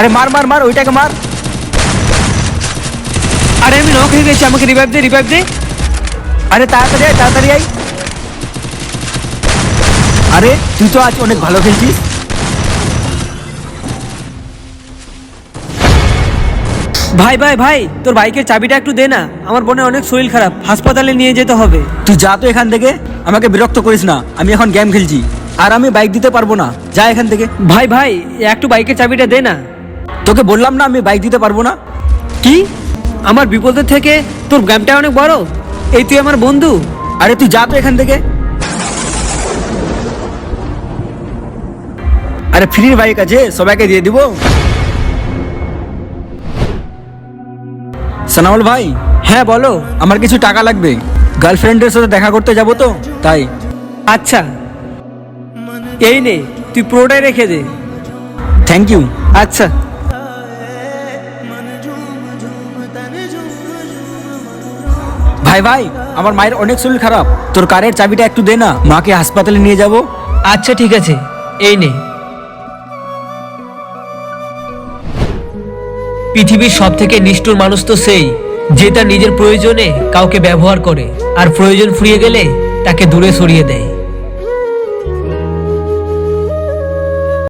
আরে মার মার মার ওইটাকে মার। আরে আমি নক হয়ে গেছি আমাকে রিভাইভ দে রিভাইভ দে। আরে তাড়াতাড়ি আয় তাড়াতাড়ি আয়। আরে তুই তো আজ অনেক ভালো খেলছিস। ভাই ভাই ভাই তোর বাইকের চাবিটা একটু দে না। আমার বোনের অনেক শরীর খারাপ হাসপাতালে নিয়ে যেতে হবে। তুই যা তো এখান থেকে আমাকে বিরক্ত করিস না আমি এখন গেম খেলছি। আর আমি বাইক দিতে পারব না যা এখান থেকে। ভাই ভাই একটু বাইকের চাবিটা দে না। তোকে বললাম না আমি বাইক দিতে পারব না। কি? আমার বিপদের থেকে তোর গ্যামটা অনেক বড়? এই তুই আমার বন্ধু? আরে তুই যা তো এখান থেকে। আরে ফ্রির বাইক আছে সবাইকে দিয়ে দিব। সানাউল ভাই হ্যাঁ বলো। আমার কিছু টাকা লাগবে। গার্লফ্রেন্ডের সাথে দেখা করতে যাব তো তাই। আচ্ছা। এই নে তুই পুরোটাই রেখে দে। থ্যাংক ইউ আচ্ছা। ভাই ভাই, আমার মায়ের অনেক শরীর খারাপ। তোর কারের চাবিটা একটু দে না, মাকে হাসপাতালে নিয়ে যাব। আচ্ছা ঠিক আছে। এই নে। পৃথিবীর সব থেকে নিষ্ঠুর মানুষ তো সেই, যে তার নিজের প্রয়োজনে কাউকে ব্যবহার করে, আর প্রয়োজন ফুরিয়ে গেলে তাকে দূরে সরিয়ে দেয়।